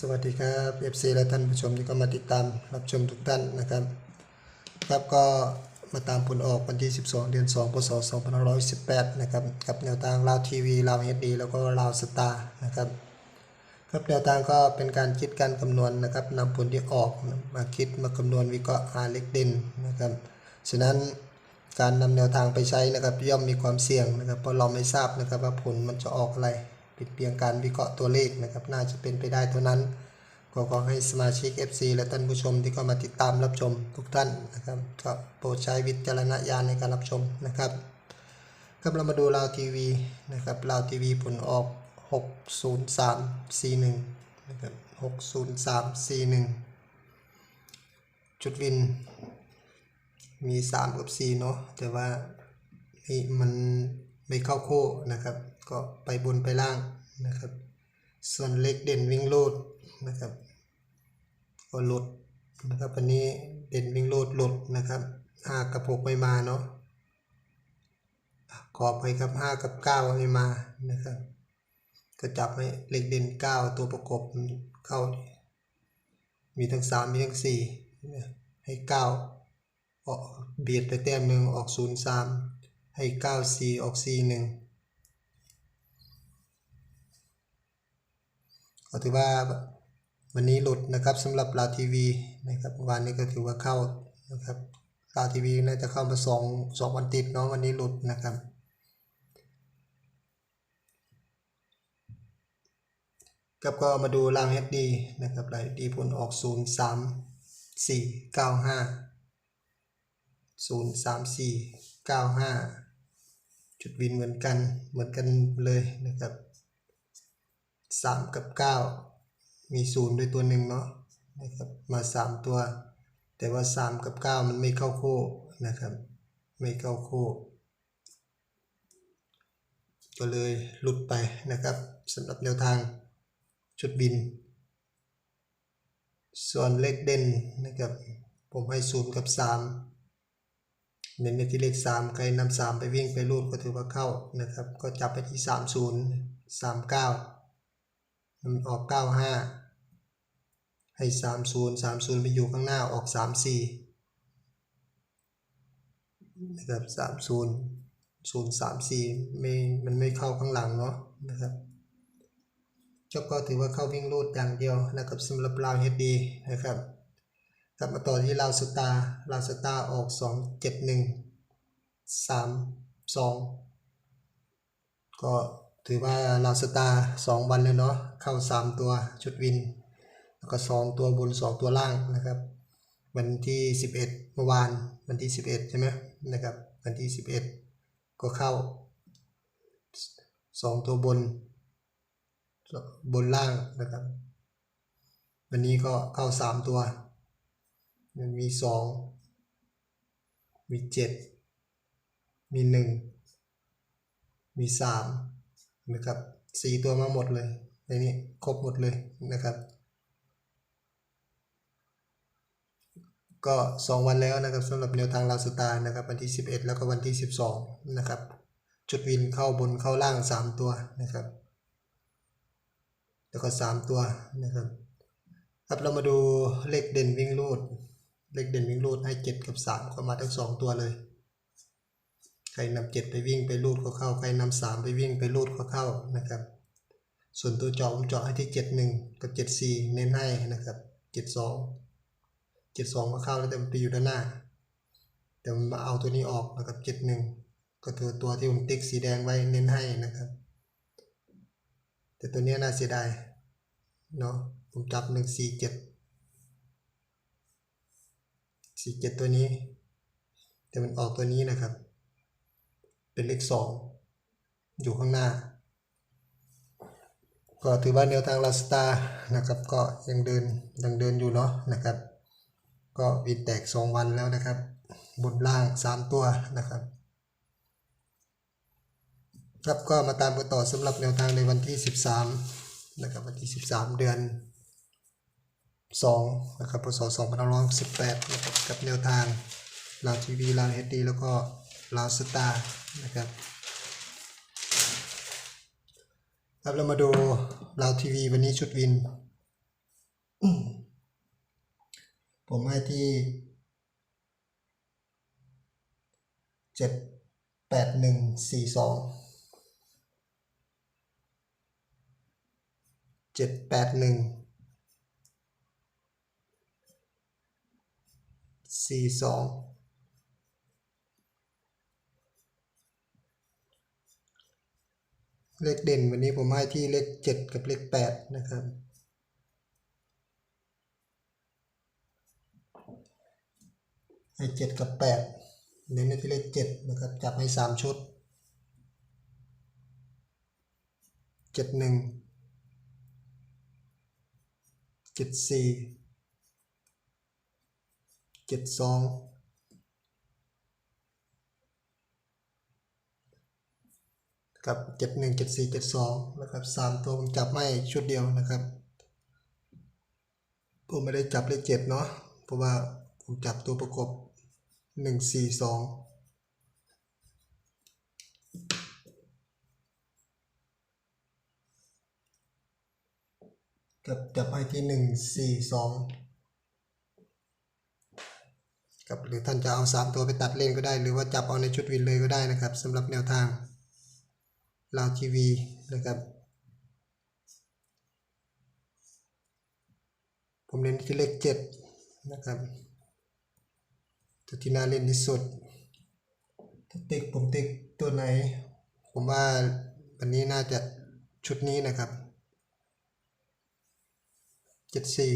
สวัสดีครับ FC และท่านผู้ชมที่เข้ามาติดตามรับชมทุกท่านนะครับครับก็มาตามผลออกวันที่ 12 เดือน 2 พศ 2518 นะครับกับแนวทางลาวทีวีลาวเฮดดีแล้วก็ลาวสตาร์นะครับครับแนวทางก็เป็นการคิดการคำนวณนะครับนำผลที่ออกมาคิดมาคำนวณวิเคราะห์หาเล็กเด่นนะครับฉะนั้นการนำแนวทางไปใช้นะครับย่อมมีความเสี่ยงนะครับเพราะเราไม่ทราบนะครับว่าผลมันจะออกอะไร เป็นเพียงการวิเคราะห์ตัวเลขนะครับ น่าจะเป็นไปได้เท่านั้นก็ขอให้สมาชิก FC และท่านผู้ชมที่เข้ามาติดตามรับชมทุกท่านนะครับก็โปรดใช้วิจารณญาณในการรับชมนะครับครับเรามาดูลาวทีวีนะครับลาวทีวีผลออก 60341นะครับ60341 จุดวิน มี 3 กับ 4 เนาะแต่ว่านี่มันไม่เข้าโค้นะครับ ก็ไปบนไปล่างนะครับ ส่วนเล็กเด่นวิ่งโลดนะครับก็หลดนะครับอันนี้เด่นวิ่งโลดหลดนะครับห้ากับหกไม่มาเนาะขอไปครับห้ากับเก้าไม่มานะครับ ก็จับให้เล็กเด่นเก้าตัวประกบเข้า มีทั้งสามมีทั้งสี่ให้เก้าออกเบียดไปแต้มหนึ่งออกศูนย์สามให้เก้าสี่ออกสี่หนึ่ง ก็ถือว่าวันนี้หลุดนะครับสำหรับลาวทีวีนะครับวันนี้ก็ถือว่าเข้านะครับลาวทีวีน่าจะเข้ามาสองสองวันติดเนาะวันนี้หลุดนะครับกับก็มาดูรางเฮดดีนะครับรายดีผลออก 0 3 4 9 5 0 3 4 9 5 จุดวินเหมือนกันเหมือนกันเลยนะครับ สามกับเก้ามีศูนย์ด้วยตัวหนึ่งเนาะนะครับมาสามตัว แต่ว่าสามกับเก้ามันไม่เข้าคู่นะครับ ไม่เข้าคู่ ก็เลยหลุดไปนะครับสำหรับแนวทางชุดบิน ส่วนเลขเด่นนะครับผมให้ศูนกับสามเน้นในที่เลขสามใครนำสามไปวิ่งไปรูดก็ถือว่าเข้านะครับ ก็จับไปที่สา มันออก 95 ให้ 30 30 ไปอยู่ข้างหน้าออก 34 นะครับ 30 034ไม่มันไม่เข้าข้างหลังเนาะนะครับเจ้าก็ถือว่าเข้าวิ่งรูดอย่างเดียวนะครับสำหรับลาวเฮดดีนะครับกลับมาต่อที่ลาวสตาร์ลาวสตาร์ออก 271 32 ก็ ถือว่าลาวสตาร์สองวันแล้วเนาะเข้าสามตัวชุดวิน แล้วก็สองตัวบนสองตัวล่างนะครับ วันที่สิบเอ็ดเมื่อวานวันที่สิบเอ็ดใช่ไหมนะครับ วันที่สิบเอ็ดก็เข้าสองตัวบน บนล่างนะครับ วันนี้ก็เข้าสามตัว มันมีสองมีเจ็ดมีหนึ่งมีสาม นะครับสี่ตัวมาหมดเลยในนี้ครบหมดเลยนะครับ ก็สองวันแล้วนะครับสำหรับแนวทางลาวสตาร์นะครับวันที่ 11 แล้วก็วันที่ 12 นะครับ จุดวินเข้าบนเข้าล่าง 3 ตัวนะครับ แล้วก็ 3 ตัวนะครับครับเรามาดูเลขเด่นวิ่งรูด เลขเด่นวิ่งรูดให้ 7 กับ 3 เข้ามาทั้ง 2 ตัวเลย ใครนำเจ็ดไปวิ่งไปรูดก็เข้า ใครนำสามไปวิ่งไปรูดก็เข้านะครับ ส่วนตัวเจาะผมเจาะให้ที่เจ็ดหนึ่งกับเจ็ดสี่เน้นให้นะครับเจ็ดสองเจ็ดสองก็เข้าแล้วแต่มันไปอยู่ด้านหน้า แต่มันมาเอาตัวนี้ออกนะครับเจ็ดหนึ่งก็คือตัวที่ผมติ๊กสีแดงไว้เน้นให้นะครับ แต่ตัวนี้น่าเสียดายเนาะผมจับหนึ่งสี่เจ็ดสี่เจ็ดตัวนี้ แต่มันออกตัวนี้นะครับ เป็นเลขสองอยู่ข้างหน้า ก็ถือว่าแนวทางลาสตานะครับ ก็ยังเดินยังเดินอยู่เนาะนะครับ ก็วิดแตก 2 วันแล้วนะครับ บนล่าง 3 ตัวนะครับครับก็มาตามกันต่อสำหรับแนวทางในวันที่ 13นะครับวันที่ 13 เดือน 2 นะครับพศ2518นะครับกับแนวทางลาวทีวีลาวเฮดดีแล้วก็ ลาวสตาร์นะครับครับเรามาดูลาวทีวีวันนี้ชุดวิน ผมให้ที่เจ็ดแปดหนึ่งสี่สองเจ็ดแปดหนึ่งสี่สอง เลขเด่นวันนี้ผมให้ที่เลข 7 กับเลข 8 นะครับ ให้7กับ 8 เน้นไปที่เลข 7 นะครับ จับให้ 3 ชุด 7 1 7 4 7 2 กับเจ็ดหนึ่งเจ็ดสี่เจ็ดสองนะครับสามตัวผมจับไม่ชุดเดียวนะครับ ผมไม่ได้จับเลขเจ็ดเนาะ เพราะว่าผมจับตัวประกบหนึ่งสี่สองกับจับให้ที่หนึ่งสี่สองกับหรือท่านจะเอาสามตัวไปตัดเล่นก็ได้ หรือว่าจับเอาในชุดวินเลยก็ได้นะครับสำหรับแนวทาง ลาวทีวีนะครับ ผมเน้นที่เลขเจ็ดนะครับตัวที่น่าเล่นที่สุดถ้าติ๊กผมติ๊กตัวไหน ผมว่าวันนี้น่าจะชุดนี้นะครับเจ็ดสี่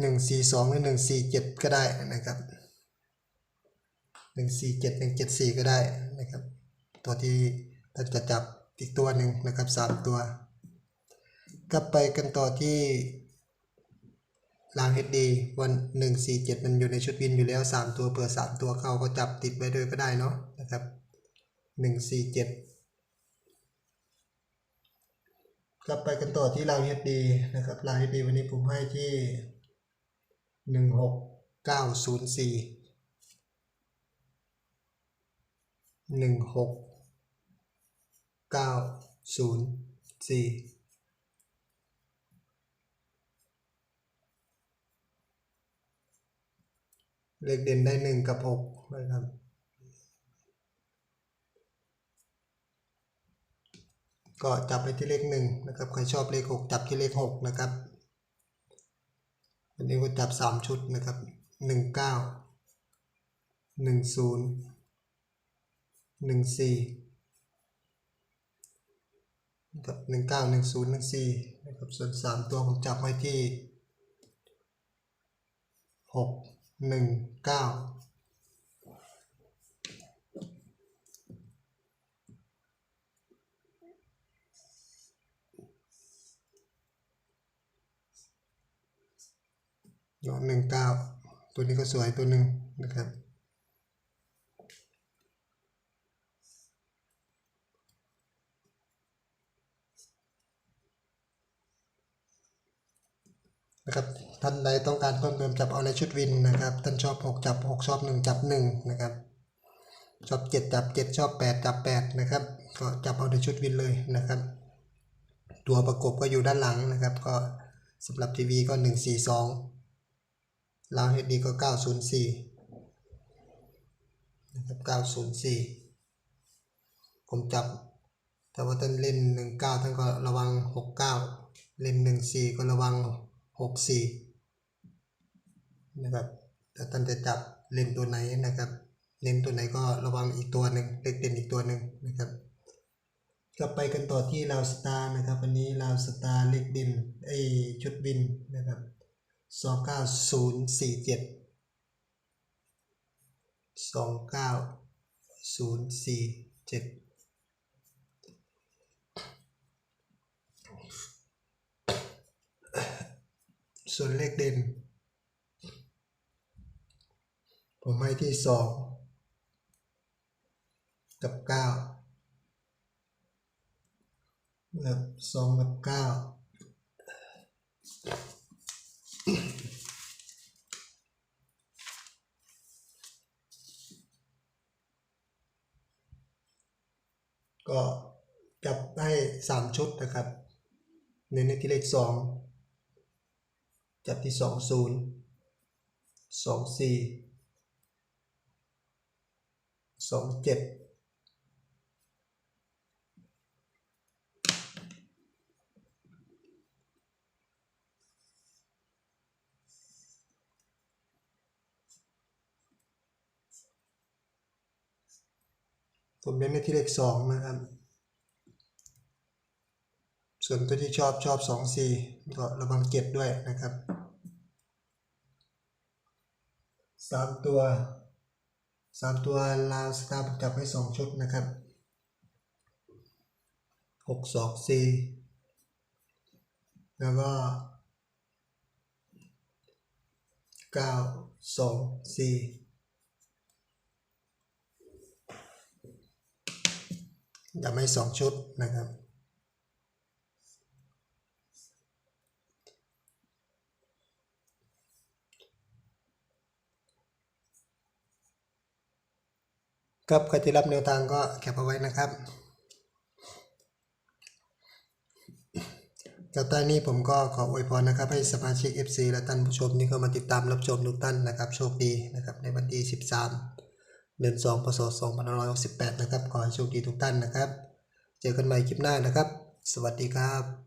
หนึ่งสี่สองหรือหนึ่งสี่เจ็ดก็ได้นะครับ หนึ่งสี่เจ็ดหนึ่งเจ็ดสี่ก็ได้นะครับ ตัวที่ท่าจะจับอีกตัวหนึ่งนะครับสามตัว กลับไปกันต่อที่ลางดีวันหนึ่งสี่เจ็ดมันอยู่ในชุดวินอยู่แล้วสามตัวเผื่อมตัวเข้าก็จับติดไว้ด้วยก็ได้เนาะนะครับหนึ่งสี่เจ็ดกลับไปกันต่อที่ลางดีนะครับลางดีวันนี้ผมให้ที่หนึ่งหกเก้าศูนย์สี่ หนึ่งหกเก้าศูนย์สี่เลขเด่นได้หนึ่งกับหกนะครับก็จับไปที่เลขหนึ่งนะครับ ใครชอบเลขหกจับที่เลขหกนะครับ อันนี้ก็จับสามชุดนะครับหนึ่งเก้าหนึ่งศูนย์ หนึ่งสี่นะครับหนึ่งเก้าหนึ่งศูนย์หนึ่งสี่นะครับส่วนสามตัวผมจับไว้ที่หกหนึ่งเก้าหนึ่งเก้าตัวนี้ก็สวยตัวหนึ่งนะครับ นะครับท่านใดต้องการเพิ่มเติมจับเอาในชุดวินนะครับท่านชอบ 6 จับ 6 ชอบ 1 จับ1นะครับชอบ 7 จับ 7 ชอบ 8 จับ 8 นะครับ ก็จับเอาในชุดวินเลยนะครับ ตัวประกบก็อยู่ด้านหลังนะครับ ก็สำหรับทีวีก็ 142ลาวเฮดดีก็ 904นะครับ904 ผมจับ แต่ว่าท่านเล่น 19ท่านก็ระวัง 69 เล่น 14 ก็ระวัง 64นะครับถ้าท่านจะจับเล่นตัวไหนนะครับ เล่นตัวไหนก็ระวังอีกตัวหนึ่งเลขเด่นอีกตัวหนึ่งนะครับก็ไปกันต่อที่ลาวสตาร์นะครับ วันนี้ลาวสตาร์เลขเด่นไอชุดบินนะครับสองเก้าศูนย์สี่เจ็ดสองเก้าศูนย์สี่เจ็ด ส่วนเลขเด่น ผมให้ที่สองกับเก้าแบบสองกับเก้าก็จับให้สามชุดนะครับ เน้นในที่เลขสอง จับที่สองศูนย์สองสี่สองเจ็ดผมเน้นในที่เลขสองนะครับ ส่วนตัวที่ชอบชอบสองสี่ก็ระวังเจ็ดด้วยนะครับ สามตัวสามตัวลาวสตาร์ผมจับไว้สองชุดนะครับหกสองสี่แล้วก็เก้าสองสี่จับไว้สองชุดนะครับ ครับใครที่รับแนวทางก็แคปเอาไว้นะครับกับตอนนี้ผมก็ขออวยพรนะครับ ให้สมาชิก FC และท่านผู้ชมที่เข้ามาติดตามรับชมทุกท่านนะครับ โชคดีนะครับในวันที่ 13 เดือน2พศ2568 นะครับ ขอให้โชคดีทุกท่านนะครับ เจอกันใหม่คลิปหน้านะครับ สวัสดีครับ